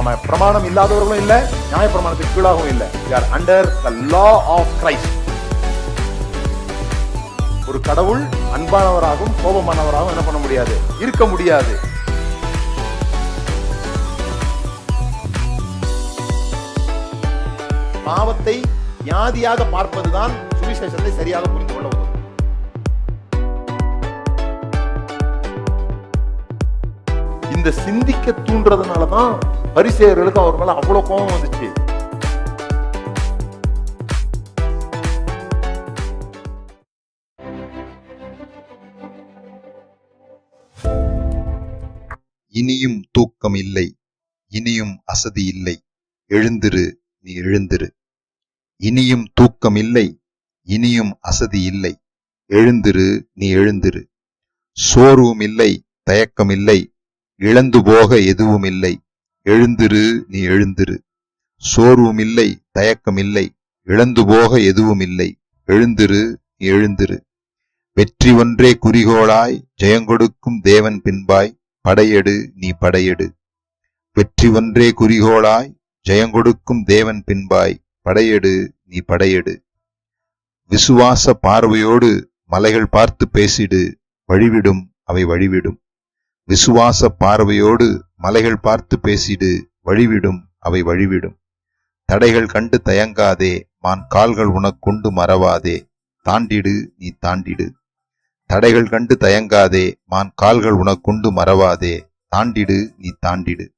நாம பிரமாணம் இல்லாதவர்களும் இல்ல நியாய பிரமாணத்துக்கு கீழாகவும் இல்ல. Are under the law of Christ ஒரு கடவுள் அன்பானவராகவும் கோபமானவராகவும் என்ன பண்ண முடியாது? இருக்க முடியாது. பாவத்தை வியாதியாக பார்ப்பதுதான் சுவிசேஷத்தை சரியாக புரிந்து கொள்ள உதவும். இந்த சிந்திக்க தூண்டுறதுனாலதான் பரிசேயர்களுக்கு அவர் மேல அவ்வளவு கோபம் வந்துச்சு. இனியும் தூக்கம் இல்லை. இனியும் அசதி இல்லை. எழுந்திரு நீ எழுந்திரு. இனியும் தூக்கம் இல்லை. இனியும் அசதி இல்லை. எழுந்திரு நீ எழுந்திரு. சோர்வும் இல்லை தயக்கம் இல்லை. இழந்து போக எதுவும் இல்லை. எழுந்திரு நீ எழுந்திரு. சோர்வும் இல்லை தயக்கம் இல்லை இழந்து போக எதுவும் இல்லை எழுந்திரு நீ எழுந்திரு. வெற்றி ஒன்றே குறிகோளாய் ஜெயங்கொடுக்கும் தேவன் பின்பாய் படையெடு நீ படையெடு. வெற்றி ஒன்றே குறிகோளாய் ஜெயங்கொடுக்கும் தேவன் பின்பாய் படையெடு நீ படையெடு. விசுவாச பார்வையோடு மலைகள் பார்த்து பேசிடு வழிவிடும் அவை வழிவிடும். விசுவாச பார்வையோடு மலைகள் பார்த்து பேசிடு வழிவிடும் அவை வழிவிடும். தடைகள் கண்டு தயங்காதே மான் கால்கள் உனக்குண்டு மறவாதே. தாண்டிடு நீ தாண்டிடு. தடைகள் கண்டு தயங்காதே மான் கால்கள் உனக்குண்டு மறவாதே. தாண்டிடு நீ தாண்டிடு.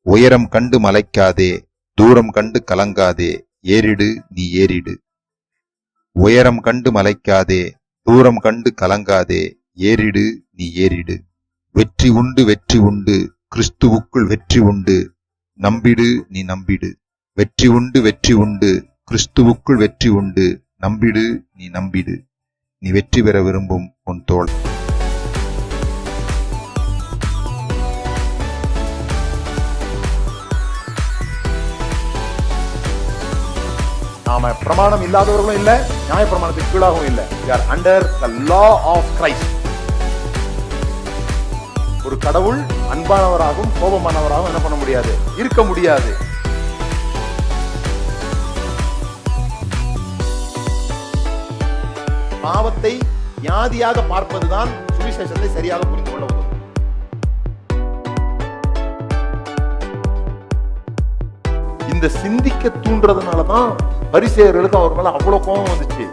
உயரம் கண்டு மலைக்காதே தூரம் கண்டு கலங்காதே. ஏறிடு நீ ஏறிடு. உயரம் கண்டு மலைக்காதே தூரம் கண்டு கலங்காதே. ஏறிடு நீ ஏறிடு. வெற்றி உண்டு வெற்றி உண்டு. கிறிஸ்துவுக்குள் வெற்றி உண்டு. நம்பிடு நீ நம்பிடு. வெற்றி உண்டு வெற்றி உண்டு. கிறிஸ்துவுக்குள் வெற்றி உண்டு. நம்பிடு நீ நம்பிடு. நீ வெற்றி பெற விரும்பும் உன் தோள் நாம பிரமாணம் இல்லாதவர்களும் இல்ல நியாய பிரமாணத்துக்கு கீழாகவும் இல்ல. Are under the law of Christ ஒரு கடவுள் அன்பானவராகவும் கோபமானவராகவும் என்ன பண்ண முடியாது? இருக்க முடியாது. பாவத்தை வியாதியாக பார்ப்பதுதான் சுவிசேஷத்தை சரியாக புரிந்து கொள்ள உதவும். இந்த சிந்திக்க தூண்டுறதுனாலதான் பரிசேயர்களுக்கு அவர் மேல அவ்வளவு கோபம் வந்துச்சு.